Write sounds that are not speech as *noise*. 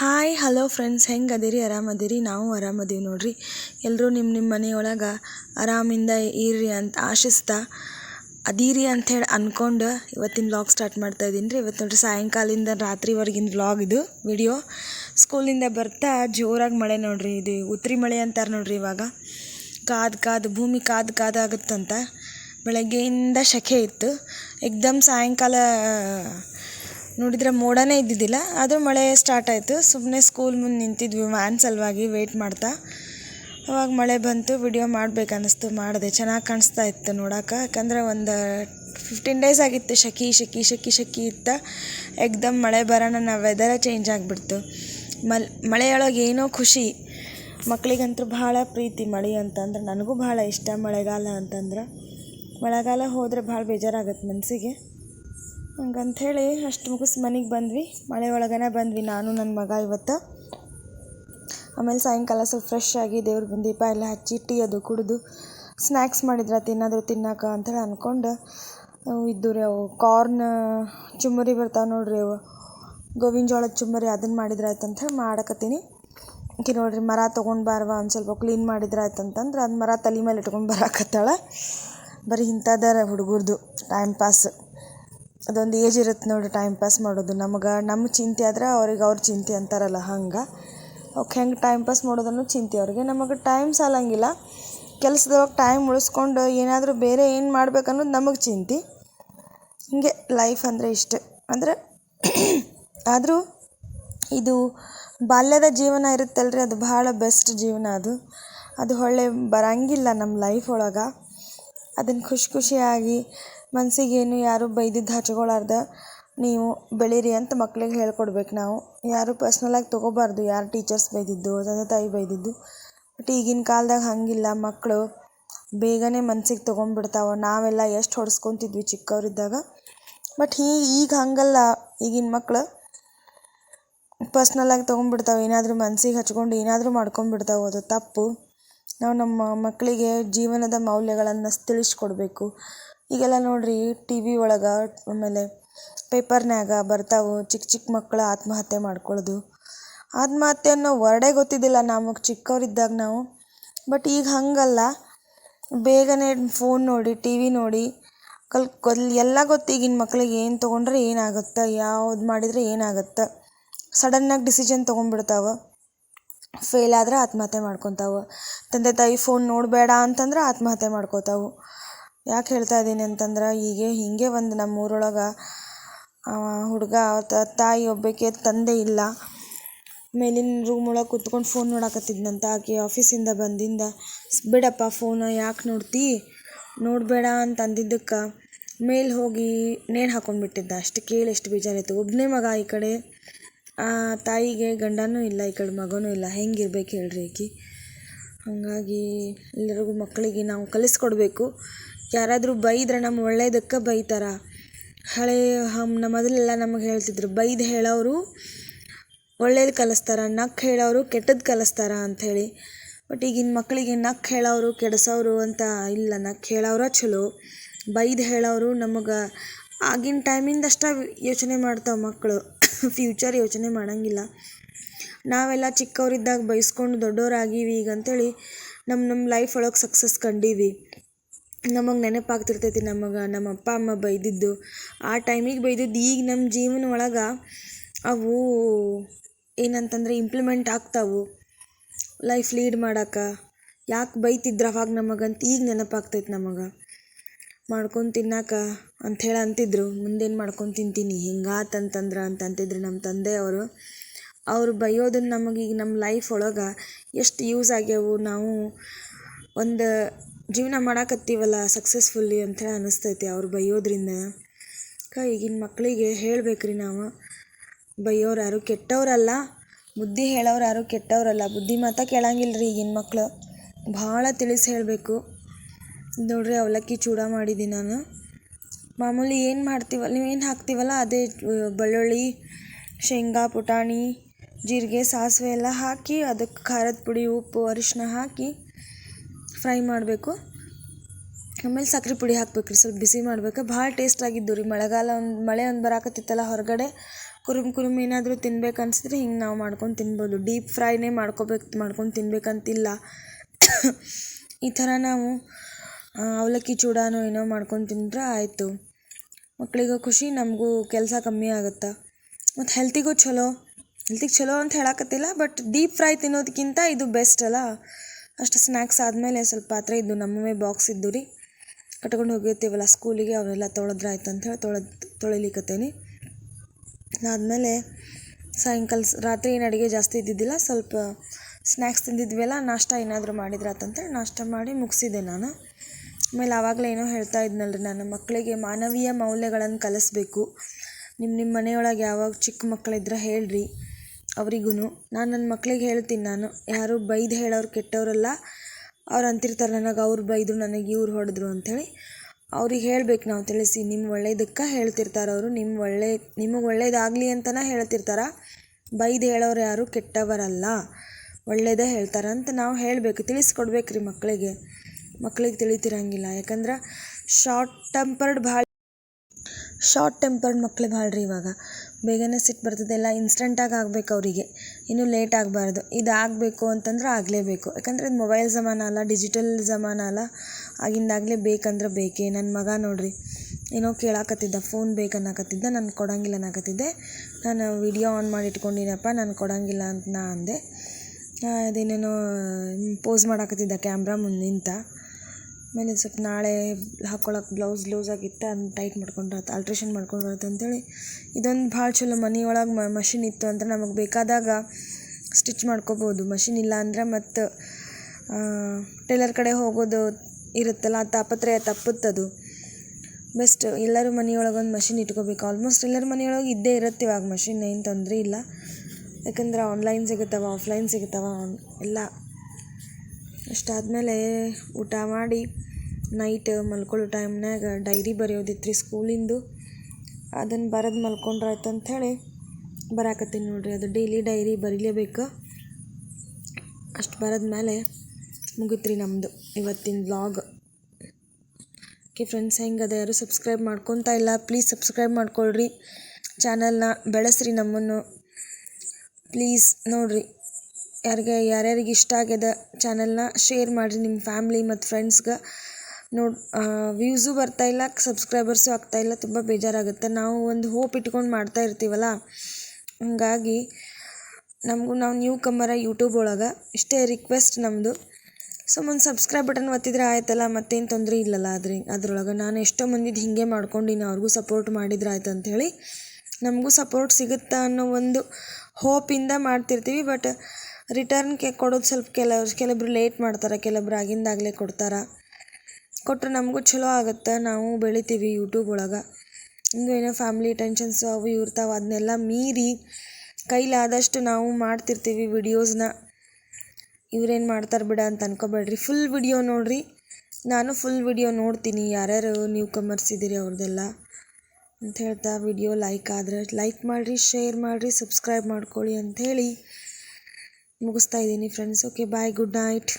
Hi hello friends ಹೆಂಗೆ ಅದೀರಿ? ಆರಾಮದಿರಿ? ನಾವು ಆರಾಮದೀವಿ ನೋಡ್ರಿ. ಎಲ್ಲರೂ ನಿಮ್ಮ ನಿಮ್ಮ ಮನೆಯೊಳಗೆ ಆರಾಮಿಂದ ಇರ್ರಿ ಅಂತ ಆಶಿಸ್ತಾ ಅದೀರಿ ಅಂಥೇಳಿ ಅಂದ್ಕೊಂಡು ಇವತ್ತಿನ ವ್ಲಾಗ್ ಸ್ಟಾರ್ಟ್ ಮಾಡ್ತಾ ಇದ್ದೀನಿ ರೀ. ಇವತ್ತು ನೋಡ್ರಿ ಸಾಯಂಕಾಲದಿಂದ ರಾತ್ರಿವರೆಗಿನ ವ್ಲಾಗ್ ಇದು ವಿಡಿಯೋ ಸ್ಕೂಲಿಂದ ಬರ್ತಾ ಜೋರಾಗಿ ಮಳೆ ನೋಡ್ರಿ. ಇದು ಉತ್ರಿ ಮಳೆ ಅಂತಾರೆ ನೋಡ್ರಿ ಇವಾಗ. ಕಾದು ಕಾದು, ಭೂಮಿ ಕಾದು ಕಾದಾಗುತ್ತಂತ ಬೆಳಗ್ಗೆಯಿಂದ ಶೆಕೆ ಇತ್ತು. ಎಕ್ದಮ್ ಸಾಯಂಕಾಲ ನೋಡಿದ್ರೆ ಮೋಡನೇ ಇದ್ದಿದ್ದಿಲ್ಲ, ಆದರೂ ಮಳೆ ಸ್ಟಾರ್ಟ್ ಆಯಿತು. ಸುಮ್ಮನೆ ಸ್ಕೂಲ್ ಮುಂದೆ ನಿಂತಿದ್ವಿ ವ್ಯಾನ್ ಸಲುವಾಗಿ ವೆಯ್ಟ್ ಮಾಡ್ತಾ. ಅವಾಗ ಮಳೆ ಬಂತು ವಿಡಿಯೋ ಮಾಡಬೇಕನ್ನಿಸ್ತು, ಮಾಡಿದೆ. ಚೆನ್ನಾಗಿ ಕಾಣಿಸ್ತಾ ಇತ್ತು ನೋಡೋಕೆ. ಯಾಕಂದರೆ ಒಂದು ಫಿಫ್ಟೀನ್ ಡೇಸ್ ಆಗಿತ್ತು, ಶಕಿ ಶಕಿ ಶಕಿ ಶಕಿ ಇತ್ತ. ಎಕ್ದಮ್ ಮಳೆ ಬರೋಣ ನಾವು ವೆದರೇ ಚೇಂಜ್ ಆಗಿಬಿಡ್ತು. ಮಲ್ ಮಳೆಯೊಳಗೆ ಏನೋ ಖುಷಿ. ಮಕ್ಕಳಿಗಂತೂ ಭಾಳ ಪ್ರೀತಿ ಮಳೆ ಅಂತಂದ್ರೆ, ನನಗೂ ಭಾಳ ಇಷ್ಟ ಮಳೆಗಾಲ ಅಂತಂದ್ರೆ. ಮಳೆಗಾಲ ಹೋದರೆ ಭಾಳ ಬೇಜಾರಾಗತ್ತೆ ಮನಸ್ಸಿಗೆ ಹಂಗಂಥೇಳಿ ಅಷ್ಟು ಮುಗಿಸ್ ಮನೆಗೆ ಬಂದ್ವಿ. ಮಳೆ ಒಳಗನೆ ಬಂದ್ವಿ ನಾನು, ನನ್ನ ಮಗ ಇವತ್ತು. ಆಮೇಲೆ ಸಾಯಂಕಾಲ ಸ್ವಲ್ಪ ಫ್ರೆಶ್ ಆಗಿ ದೇವ್ರ ಬಂದು ದೀಪ ಎಲ್ಲ ಹಚ್ಚಿ, ಟೀ ಅದು ಕುಡಿದು ಸ್ನ್ಯಾಕ್ಸ್ ಮಾಡಿದ್ರೆ ತಿನ್ನೋದು ತಿನ್ನಕ್ಕೆ ಅಂಥೇಳಿ ಅಂದ್ಕೊಂಡು ಇದ್ದು ರೀ ಅವು ಕಾರ್ನ್ ಚುಮ್ಮರಿ ಬರ್ತಾವೆ ನೋಡ್ರಿ ಅವು. ಗೋವಿನ ಜೋಳದ ಚುಮ್ಮರಿ ಅದನ್ನು ಮಾಡಿದ್ರೆ ಆಯ್ತು ಮಾಡಕತ್ತೀನಿ. ಈಕೆ ನೋಡ್ರಿ ಮರ ತೊಗೊಂಡು ಬಾರವ ಒಂದು ಸ್ವಲ್ಪ ಕ್ಲೀನ್ ಮಾಡಿದ್ರೆ ಆಯ್ತು ಅಂತಂದ್ರೆ ಅದು ಮರ ತಲೆ ಮೇಲೆ ಇಟ್ಕೊಂಡು ಬರಾಕತ್ತಾಳೆ. ಬರೀ ಇಂಥದ್ದಾರ ಹುಡುಗರ್ದು ಟೈಮ್ ಪಾಸ್ ಅದೊಂದು ಏಜ್ ಇರುತ್ತೆ ನೋಡಿ ಟೈಮ್ ಪಾಸ್ ಮಾಡೋದು. ನಮಗೆ ನಮ್ಮ ಚಿಂತೆ ಆದ್ರೆ ಅವ್ರಿಗೆ ಅವ್ರ ಚಿಂತೆ ಅಂತಾರಲ್ಲ, ಹಂಗೆ. ಅವ್ಕೆ ಹೆಂಗೆ ಟೈಮ್ ಪಾಸ್ ಮಾಡೋದನ್ನು ಚಿಂತೆ ಅವ್ರಿಗೆ. ನಮಗೆ ಟೈಮ್ ಸಾಲಂಗಿಲ್ಲ. ಕೆಲ್ಸದೊಳಗೆ ಟೈಮ್ ಉಳಿಸ್ಕೊಂಡು ಏನಾದರೂ ಬೇರೆ ಏನು ಮಾಡ್ಬೇಕು ಅನ್ನೋದು ನಮಗೆ ಚಿಂತೆ. ಹೀಗೆ ಲೈಫ್ ಅಂದರೆ ಇಷ್ಟೆ. ಅಂದರೆ, *coughs* ಆದರೂ ಇದು ಬಾಲ್ಯದ ಜೀವನ ಇರುತ್ತಲ್ರಿ, ಅದು ಭಾಳ ಬೆಸ್ಟ್ ಜೀವನ ಅದು. ಅದು ಒಳ್ಳೆ ಬರಂಗಿಲ್ಲ ನಮ್ಮ ಲೈಫ್ ಒಳಗೆ. ಅದನ್ನು ಖುಷಿ ಖುಷಿಯಾಗಿ ಮನಸ್ಸಿಗೇನು ಯಾರು ಬೈದಿದ್ದು ಹಚ್ಕೊಳಾರ್ದ ನೀವು ಬೆಳೀರಿ ಅಂತ ಮಕ್ಳಿಗೆ ಹೇಳ್ಕೊಡ್ಬೇಕು ನಾವು. ಯಾರು ಪರ್ಸ್ನಲಾಗಿ ತೊಗೋಬಾರ್ದು. ಯಾರು ಟೀಚರ್ಸ್ ಬೈದಿದ್ದು, ತಂದೆ ತಾಯಿ ಬೈದಿದ್ದು. ಬಟ್ ಈಗಿನ ಕಾಲ್ದಾಗ ಹಾಗಿಲ್ಲ. ಮಕ್ಕಳು ಬೇಗನೆ ಮನ್ಸಿಗೆ ತೊಗೊಂಡ್ಬಿಡ್ತಾವೆ. ನಾವೆಲ್ಲ ಎಷ್ಟು ಹೊಡ್ಸ್ಕೊತಿದ್ವಿ ಚಿಕ್ಕವರಿದ್ದಾಗ. ಬಟ್ ಹೀ, ಈಗ ಹಾಗಲ್ಲ. ಈಗಿನ ಮಕ್ಕಳು ಪರ್ಸ್ನಲಾಗಿ ತೊಗೊಂಡ್ಬಿಡ್ತಾವೆ. ಏನಾದರೂ ಮನ್ಸಿಗೆ ಹಚ್ಕೊಂಡು ಏನಾದರೂ ಮಾಡ್ಕೊಂಡ್ಬಿಡ್ತಾವೆ. ಅದು ತಪ್ಪು. ನಾವು ನಮ್ಮ ಮಕ್ಕಳಿಗೆ ಜೀವನದ ಮೌಲ್ಯಗಳನ್ನು ತಿಳಿಸ್ಕೊಡ್ಬೇಕು. ಈಗೆಲ್ಲ ನೋಡ್ರಿ ಟಿ ವಿ ಒಳಗೆ ಆಮೇಲೆ ಪೇಪರ್ನ್ಯಾಗ ಬರ್ತಾವೆ ಚಿಕ್ಕ ಚಿಕ್ಕ ಮಕ್ಕಳು ಆತ್ಮಹತ್ಯೆ ಮಾಡ್ಕೊಳ್ಳೋದು ಆತ್ಮಹತ್ಯೆ ಅನ್ನೋ ವರ್ಡೇ ಗೊತ್ತಿದ್ದಿಲ್ಲ ನಮಗೆ ಚಿಕ್ಕವರಿದ್ದಾಗ ನಾವು. ಬಟ್ ಈಗ ಹಾಗಲ್ಲ. ಬೇಗನೆ ಫೋನ್ ನೋಡಿ ಟಿ ವಿ ನೋಡಿ, ಕಲ್ ಕಲ್ ಎಲ್ಲ ಗೊತ್ತು ಈಗಿನ ಮಕ್ಳಿಗೆ ಏನು ತೊಗೊಂಡ್ರೆ ಏನಾಗುತ್ತೆ, ಯಾವ್ದು ಮಾಡಿದರೆ ಏನಾಗುತ್ತೆ. ಸಡನ್ನಾಗಿ ಡಿಸಿಷನ್ ತೊಗೊಂಡ್ಬಿಡ್ತಾವೆ. ಫೇಲ್ ಆದರೆ ಆತ್ಮಹತ್ಯೆ ಮಾಡ್ಕೊತಾವೆ. ತಂದೆ ತಾಯಿ ಫೋನ್ ನೋಡಬೇಡ ಅಂತಂದ್ರೆ ಆತ್ಮಹತ್ಯೆ ಮಾಡ್ಕೋತಾವೆ. ಯಾಕೆ ಹೇಳ್ತಾ ಇದ್ದೀನಿ ಅಂತಂದ್ರೆ, ಹೀಗೆ ಹೀಗೆ ಒಂದು ನಮ್ಮ ಊರೊಳಗೆ ಹುಡುಗ ತಾಯಿ ಒಬ್ಬಕ್ಕೆ ತಂದೆ ಇಲ್ಲ. ಮೇಲಿನ ರೂಮ್ ಒಳಗೆ ಕೂತ್ಕೊಂಡು ಫೋನ್ ನೋಡಾಕತ್ತಿದ್ನಂತ ಆಕೆ ಆಫೀಸಿಂದ ಬಂದಿಂದ, ಬಿಡಪ್ಪ ಫೋನ ಯಾಕೆ ನೋಡ್ತಿ? ನೋಡಬೇಡ ಅಂತ ಅಂದಿದ್ದಕ್ಕೆ ಮೇಲೆ ಹೋಗಿ ನೇಣು ಹಾಕೊಂಡ್ಬಿಟ್ಟಿದ್ದ ಅಷ್ಟು ಕೇಳಿ ಎಷ್ಟು ಬೇಜಾರಾಯಿತು. ಒಬ್ಬನೇ ಮಗ ಈ ಕಡೆ ತಾಯಿಗೆ ಗಂಡನೂ ಇಲ್ಲ, ಈ ಕಡೆ ಮಗನೂ ಇಲ್ಲ. ಹೆಂಗಿರ್ಬೇಕು ಹೇಳ್ರಿ ಆಕೆ? ಹಾಗಾಗಿ ಎಲ್ಲರಿಗೂ ಮಕ್ಕಳಿಗೆ ನಾವು ಕಲಿಸ್ಕೊಡ್ಬೇಕು. ಯಾರಾದರೂ ಬೈದ್ರೆ ನಮ್ಮ ಒಳ್ಳೇದಕ್ಕೆ ಬೈತಾರೆ. ಹಳೆ ಹಮ್, ನಮ್ಮ ಮೊದಲೆಲ್ಲ ನಮಗೆ ಹೇಳ್ತಿದ್ರು, ಬೈದು ಹೇಳೋರು ಒಳ್ಳೇದು ಕಲಿಸ್ತಾರೆ ನಕ್ಕು ಹೇಳೋರು ಕೆಟ್ಟದ್ದು ಕಲಿಸ್ತಾರೆ ಅಂಥೇಳಿ ಬಟ್ ಈಗಿನ ಮಕ್ಕಳಿಗೆ ನಕ್ ಹೇಳೋರು, ಕೆಡಿಸೋರು ಅಂತ ಇಲ್ಲ, ನಕ್ ಹೇಳೋರ ಚಲೋ. ಬೈದು ಹೇಳೋರು ನಮಗೆ ಆಗಿನ ಟೈಮಿಂದ ಅಷ್ಟೇ ಯೋಚನೆ ಮಾಡ್ತಾವೆ ಮಕ್ಕಳು *coughs* ಫ್ಯೂಚರ್ ಯೋಚನೆ ಮಾಡೋಂಗಿಲ್ಲ. ನಾವೆಲ್ಲ ಚಿಕ್ಕವರಿದ್ದಾಗ ಬೈಸ್ಕೊಂಡು ದೊಡ್ಡವರಾಗೀವಿ ಈಗ ಅಂಥೇಳಿ ನಮ್ಮ ನಮ್ಮ ಲೈಫ್ ಒಳಗೆ ಸಕ್ಸಸ್ ಕಂಡೀವಿ. ನಮಗೆ ನೆನಪಾಗ್ತಿರ್ತೈತಿ, ನಮಗೆ ನಮ್ಮ ಅಪ್ಪ, ಅಮ್ಮ ಬೈದಿದ್ದು. ಆ ಟೈಮಿಗೆ ಬೈದಿದ್ದು ಈಗ ನಮ್ಮ ಜೀವನ ಒಳಗೆ ಅವು ಏನಂತಂದ್ರೆ ಇಂಪ್ಲಿಮೆಂಟ್ ಆಗ್ತಾವು. ಲೈಫ್ ಲೀಡ್ ಮಾಡೋಕೆ. ಯಾಕೆ ಬೈತಿದ್ರು ಅವಾಗ ನಮಗಂತ ಈಗ ನೆನಪಾಗ್ತೈತಿ ನಮಗೆ. ಮಾಡ್ಕೊಂಡು ತಿನ್ನಾಕ ಅಂಥೇಳಿ ಅಂತಿದ್ರು. ಮುಂದೇನು ಮಾಡ್ಕೊಂಡು ತಿಂತೀನಿ? ಹಿಂಗಾತಂತಂದ್ರೆ ಅಂತ ಅಂತಿದ್ರು ನಮ್ಮ ತಂದೆಯವರು ಅವರು. ಬೈಯೋದನ್ನು ನಮಗೆ ಈಗ ನಮ್ಮ ಲೈಫ್ ಒಳಗೆ ಎಷ್ಟು ಯೂಸ್ ಆಗ್ಯಾವು? ನಾವು ಒಂದು ಜೀವನ ಮಾಡಾಕತ್ತೀವಲ್ಲ ಸಕ್ಸಸ್ಫುಲ್ಲಿ ಅಂಥೇಳಿ ಅನಿಸ್ತೈತಿ ಅವ್ರು ಬೈಯೋದ್ರಿಂದ. ಕ, ಈಗಿನ ಮಕ್ಕಳಿಗೆ ಹೇಳ್ಬೇಕ್ರಿ ನಾವು. ಬೈಯೋರು ಯಾರು ಕೆಟ್ಟವರಲ್ಲ, ಬುದ್ಧಿ ಹೇಳೋರು ಯಾರು ಕೆಟ್ಟವರಲ್ಲ, ಬುದ್ಧಿ ಮಾತಾ ಕೇಳಂಗಿಲ್ಲ ರೀ ಈಗಿನ ಮಕ್ಕಳು ಭಾಳ ತಿಳಿಸಿ ಹೇಳಬೇಕು. ನೋಡ್ರಿ ಅವಲಕ್ಕಿ ಚೂಡ ಮಾಡಿದ್ದೀನಿ ನಾನು. ಮಾಮೂಲಿ ಏನು ಮಾಡ್ತೀವಲ್ಲ ನೀವೇನು ಹಾಕ್ತೀವಲ್ಲ ಅದೇ ಬೆಳ್ಳುಳ್ಳಿ, ಶೇಂಗಾ, ಪುಟಾಣಿ, ಜೀರಿಗೆ, ಸಾಸಿವೆ ಎಲ್ಲ ಹಾಕಿ ಅದಕ್ಕೆ ಖಾರದ ಪುಡಿ, ಉಪ್ಪು ಅರಿಶಿನ ಹಾಕಿ ಫ್ರೈ ಮಾಡಬೇಕು. ಆಮೇಲೆ ಸಕ್ರೆ ಪುಡಿ ಹಾಕ್ಬೇಕು ರೀ ಸ್ವಲ್ಪ ಬಿಸಿ ಮಾಡ್ಬೇಕು. ಭಾಳ ಟೇಸ್ಟ್ ಆಗಿದ್ದು ರೀ ಮಳೆಗಾಲ ಒಂದು, ಮಳೆ ಒಂದು ಬರಾಕತ್ತಿತ್ತಲ್ಲ ಹೊರಗಡೆ. ಕುರುಮ್ ಕುರುಮ್ ಏನಾದರೂ ತಿನ್ಬೇಕು ಅನ್ಸಿದ್ರೆ ಹಿಂಗೆ ನಾವು ಮಾಡ್ಕೊಂಡು ತಿನ್ಬೋದು. ಡೀಪ್ ಫ್ರೈನೇ ಮಾಡ್ಕೋಬೇಕು, ಮಾಡ್ಕೊಂಡು ತಿನ್ಬೇಕಂತಿಲ್ಲ. ಈ ಥರ ನಾವು ಅವಲಕ್ಕಿ ಚೂಡಾನೋ ಏನೋ ಮಾಡ್ಕೊಂಡು ತಿಂದ್ರೆ ಆಯಿತು. ಮಕ್ಕಳಿಗೂ ಖುಷಿ, ನಮಗೂ ಕೆಲಸ ಕಮ್ಮಿ ಆಗುತ್ತೆ. ಮತ್ತು ಹೆಲ್ತಿಗೂ ಚಲೋ. ಹೆಲ್ತಿಗೆ ಚಲೋ ಅಂತ ಹೇಳಕತ್ತಿಲ್ಲ ಬಟ್ ಡೀಪ್ ಫ್ರೈ ತಿನ್ನೋದಕ್ಕಿಂತ ಇದು ಬೆಸ್ಟ್ ಅಲ್ಲ. ಅಷ್ಟು ಸ್ನ್ಯಾಕ್ಸ್ ಆದಮೇಲೆ ಸ್ವಲ್ಪ ಪಾತ್ರೆ ಇದ್ದು ನಮ್ಮವೇ ಬಾಕ್ಸ್ ಇದ್ದು ರೀ. ಕಟ್ಕೊಂಡು ಹೋಗಿರ್ತೀವಲ್ಲ ಸ್ಕೂಲಿಗೆ ಅವನ್ನೆಲ್ಲ ತೊಳೆದ್ರೆ ಆಯ್ತು ಅಂತ ಹೇಳಿ ತೊಳೆದು ತೊಳಿಲಿಕ್ಕತ್ತೇನೆ ಅದಾದಮೇಲೆ ಸಾಯಂಕಾಲ ರಾತ್ರಿ ಏನು ಅಡುಗೆ ಜಾಸ್ತಿ ಇದ್ದಿದ್ದಿಲ್ಲ, ಸ್ವಲ್ಪ ಸ್ನ್ಯಾಕ್ಸ್ ತಿಂದಿದ್ವಲ್ಲ, ನಾಷ್ಟ ಏನಾದರೂ ಮಾಡಿದ್ರೆ ಆತಂತೇಳಿ ನಾಷ್ಟ ಮಾಡಿ ಮುಗಿಸಿದೆ ನಾನು. ಆಮೇಲೆ ಆವಾಗಲೇ ಏನೋ ಹೇಳ್ತಾ ಇದ್ನಲ್ರಿ ನಾನು, ಮಕ್ಕಳಿಗೆ ಮಾನವೀಯ ಮೌಲ್ಯಗಳನ್ನು ಕಲಿಸ್ಬೇಕು. ನಿಮ್ಮ ನಿಮ್ಮ ಮನೆಯೊಳಗೆ ಯಾವಾಗ ಚಿಕ್ಕ ಮಕ್ಕಳಿದ್ರೆ ಹೇಳ್ರಿ. ಅವರಿಗೂ ನಾನು ನನ್ನ ಮಕ್ಳಿಗೆ ಹೇಳ್ತೀನಿ ನಾನು. ಯಾರು ಬೈದು ಹೇಳೋರು ಕೆಟ್ಟವರಲ್ಲ, ಅವ್ರು ಅಂತಿರ್ತಾರೆ ನನಗೆ ಅವ್ರು ಬೈದರು ನನಗೆ ಇವ್ರು ಹೊಡೆದ್ರು ಅಂಥೇಳಿ ಅವ್ರಿಗೆ ಹೇಳ್ಬೇಕು ನಾವು ತಿಳಿಸಿ. ನಿಮ್ಮ ಒಳ್ಳೇದಕ್ಕೆ ಹೇಳ್ತಿರ್ತಾರೆ ಅವರು ನಿಮ್ಮ ಒಳ್ಳೆ, ನಿಮಗೆ ಒಳ್ಳೇದಾಗಲಿ ಅಂತಲೇ ಹೇಳ್ತಿರ್ತಾರೆ. ಬೈದು ಹೇಳೋರು ಯಾರು ಕೆಟ್ಟವರಲ್ಲ, ಒಳ್ಳೇದೇ ಹೇಳ್ತಾರೆ ಅಂತ ನಾವು ಹೇಳಬೇಕು. ತಿಳಿಸ್ಕೊಡ್ಬೇಕು ರೀ ಮಕ್ಕಳಿಗೆ ಮಕ್ಳಿಗೆ ತಿಳಿತಿರಂಗಿಲ್ಲ. ಯಾಕಂದ್ರೆ ಶಾರ್ಟ್ ಟೆಂಪರ್ಡ್ ಭಾಳ ಶಾರ್ಟ್ ಟೆಂಪರ್ಡ್ ಮಕ್ಳು ಭಾಳ ರೀ ಇವಾಗ. ಬೇಗನೆ ಸಿಟ್ಟು ಬರ್ತದೆ, ಎಲ್ಲ ಇನ್ಸ್ಟೆಂಟಾಗಿ ಆಗ್ಬೇಕು ಅವರಿಗೆ. ಇನ್ನೂ ಲೇಟ್ ಆಗಬಾರ್ದು. ಇದು ಆಗಬೇಕು ಅಂತಂದ್ರೆ ಆಗಲೇಬೇಕು. ಯಾಕಂದರೆ ಇದು ಮೊಬೈಲ್ ಜಮಾನ ಅಲ್ಲ ಡಿಜಿಟಲ್ ಜಮಾನ ಅಲ್ಲ. ಆಗಿಂದಾಗಲೇ ಬೇಕಂದ್ರೆ ಬೇಕೇ. ನನ್ನ ಮಗ ನೋಡ್ರಿ, ಏನೋ ಕೇಳಾಕತ್ತಿದ್ದ ಫೋನ್ ಬೇಕನ್ನಾಕತ್ತಿದ್ದ, ನಾನು ಕೊಡಂಗಿಲ್ಲ ಅನ್ನಕತ್ತಿದ್ದೆ. ನಾನು ವಿಡಿಯೋ ಆನ್ ಮಾಡಿ ಇಟ್ಕೊಂಡಿನಪ್ಪ ನಾನು ಕೊಡಂಗಿಲ್ಲ ಅಂತ ನಾ ಅಂದೆ. ಅದೇನೇನೋ ಪೋಸ್ ಮಾಡಾಕತ್ತಿದ್ದ ಕ್ಯಾಮ್ರಾ ಮುಂದೆ ನಿಂತ ಆಮೇಲೆ ಸ್ವಲ್ಪ ನಾಳೆ ಹಾಕ್ಕೊಳಕ್ಕೆ ಬ್ಲೌಸ್ ಲೂಸ್ ಆಗಿತ್ತು ಅದನ್ನ ಟೈಟ್ ಮಾಡ್ಕೊಂಡ್ರೆ ಬರುತ್ತೆ ಆಲ್ಟ್ರೇಷನ್ ಬರುತ್ತೆ ಅಂತೇಳಿ. ಇದೊಂದು ಭಾಳ ಚಲೋ ಮನೆಯೊಳಗೆ ಮಷಿನ್ ಇತ್ತು ಅಂದ್ರೆ ನಮಗೆ ಬೇಕಾದಾಗ ಸ್ಟಿಚ್ ಮಾಡ್ಕೋಬೋದು. ಮಷಿನ್ ಇಲ್ಲ ಅಂದ್ರೆ ಮತ್ತು ಟೇಲರ್ ಕಡೆ ಹೋಗೋದು ಇರುತ್ತಲ್ಲ ತಾಪತ್ರಯ ತಪ್ಪುತ್ತದು ಬೆಸ್ಟ್ ಎಲ್ಲರೂ ಮನೆಯೊಳಗೆ ಒಂದು ಮಷಿನ್ ಇಟ್ಕೋಬೇಕು. ಆಲ್ಮೋಸ್ಟ್ ಎಲ್ಲರ ಮನೆಯೊಳಗೆ ಇದ್ದೇ ಇರುತ್ತೆ ಇವಾಗ ಮಷಿನ್ ಏನು ತೊಂದರೆ ಇಲ್ಲ. ಯಾಕಂದ್ರೆ ಆನ್ಲೈನ್ ಸಿಗುತ್ತವೆ ಆಫ್ಲೈನ್ ಸಿಗುತ್ತವೆ, ಎಲ್ಲ ಅಷ್ಟಾದಮೇಲೆ ಊಟ ಮಾಡಿ ನೈಟ್ ಮಲ್ಕೊಳ್ಳೋ ಟೈಮ್ನಾಗ ಡೈರಿ ಬರೆಯೋದಿತ್ತು ರೀ ಸ್ಕೂಲಿಂದು ಅದನ್ನು ಬರೆದು ಮಲ್ಕೊಂಡ್ರಾಯ್ತು ಅಂಥೇಳಿ ಬರಾಕತ್ತೀನಿ ನೋಡಿರಿ. ಅದು ಡೈಲಿ ಡೈರಿ ಬರೀಲೇಬೇಕು. ಅಷ್ಟು ಬರೆದ್ಮೇಲೆ ಮೇಲೆ ರೀ ನಮ್ಮದು ಇವತ್ತಿನ ಬ್ಲಾಗ್ ಓಕೆ ಫ್ರೆಂಡ್ಸ್ ಹೆಂಗದ ಯಾರು ಸಬ್ಸ್ಕ್ರೈಬ್ ಮಾಡ್ಕೊತಾ ಇಲ್ಲ ಪ್ಲೀಸ್ ಸಬ್ಸ್ಕ್ರೈಬ್ ಮಾಡ್ಕೊಳ್ರಿ. ಚಾನಲ್ನ ಬೆಳೆಸ್ರಿ ನಮ್ಮನ್ನು. ಪ್ಲೀಸ್ ನೋಡಿರಿ. ಯಾರಿಗೆ, ಯಾರ್ಯಾರಿಗೆ ಇಷ್ಟ ಆಗ್ಯದ ಚಾನಲ್ನ ಶೇರ್ ಮಾಡಿರಿ ನಿಮ್ಮ ಫ್ಯಾಮ್ಲಿ ಮತ್ತು ಫ್ರೆಂಡ್ಸ್ಗೆ ನೋಡಿ ವ್ಯೂಸು ಬರ್ತಾಯಿಲ್ಲ ಸಬ್ಸ್ಕ್ರೈಬರ್ಸು ಆಗ್ತಾಯಿಲ್ಲ ತುಂಬ ಬೇಜಾರಾಗುತ್ತೆ. ನಾವು ಒಂದು ಹೋಪ್ ಇಟ್ಕೊಂಡು ಮಾಡ್ತಾ ಇರ್ತೀವಲ್ಲ? ಹಾಗಾಗಿ ನಮಗೂ, ನಾವು ನ್ಯೂ ಕಮ್ಮರ ಯೂಟ್ಯೂಬ್ ಒಳಗೆ ಇಷ್ಟೇ ರಿಕ್ವೆಸ್ಟ್ ನಮ್ಮದು ಸೊ ಒಂದು ಸಬ್ಸ್ಕ್ರೈಬ್ ಬಟನ್ ಒತ್ತಿದ್ರೆ ಆಯ್ತಲ್ಲ, ಮತ್ತೇನು ತೊಂದರೆ ಇಲ್ಲಲ್ಲ ಅದ್ರ ಅದ್ರೊಳಗೆ ನಾನು ಎಷ್ಟೋ ಮಂದಿದು ಹೀಗೆ ಮಾಡ್ಕೊಂಡಿನಿ, ಅವ್ರಿಗೂ ಸಪೋರ್ಟ್ ಮಾಡಿದ್ರೆ ಆಯ್ತು ಅಂಥೇಳಿ ನಮಗೂ ಸಪೋರ್ಟ್ ಸಿಗುತ್ತಾ ಅನ್ನೋ ಒಂದು ಹೋಪಿಂದ ಮಾಡ್ತಿರ್ತೀವಿ ಬಟ್ ರಿಟರ್ನ್ ಕೆ ಕೊಡೋದು ಸ್ವಲ್ಪ ಕೆಲವ್ರು ಕೆಲವೊಬ್ರು ಲೇಟ್ ಮಾಡ್ತಾರೆ ಕೆಲವೊಬ್ರು ಆಗಿಂದಾಗಲೇ ಕೊಡ್ತಾರೆ. ಕೊಟ್ಟರೆ ನಮಗೂ ಚಲೋ ಆಗುತ್ತೆ. ನಾವು ಬೆಳಿತೀವಿ ಯೂಟ್ಯೂಬ್ ಒಳಗೆ. ಇಂದು ಏನೋ ಫ್ಯಾಮಿಲಿ ಟೆನ್ಷನ್ಸು ಅವು ಇರ್ತಾವೆ ಅದನ್ನೆಲ್ಲ ಮೀರಿ ಕೈಲಾದಷ್ಟು ನಾವು ಮಾಡ್ತಿರ್ತೀವಿ ವಿಡಿಯೋಸ್ನ ಇವ್ರೇನು ಮಾಡ್ತಾರೆ ಬಿಡ ಅಂತ ಅನ್ಕೋಬೇಡ್ರಿ. ಫುಲ್ ವಿಡಿಯೋ ನೋಡಿರಿ. ನಾನು ಫುಲ್ ವಿಡಿಯೋ ನೋಡ್ತೀನಿ. ಯಾರ್ಯಾರು ನ್ಯೂ ಕಮರ್ಸ್ ಇದ್ದೀರಿ ಅವ್ರದ್ದೆಲ್ಲ ಅಂತ ಹೇಳ್ತಾ ವಿಡಿಯೋ ಲೈಕ್ ಆದರೆ ಲೈಕ್ ಮಾಡಿರಿ ಶೇರ್ ಮಾಡಿರಿ ಸಬ್ಸ್ಕ್ರೈಬ್ ಮಾಡ್ಕೊಳ್ಳಿ ಅಂಥೇಳಿ ಮುಗಿಸ್ತಾ ಇದ್ದೀನಿ friends okay bye good night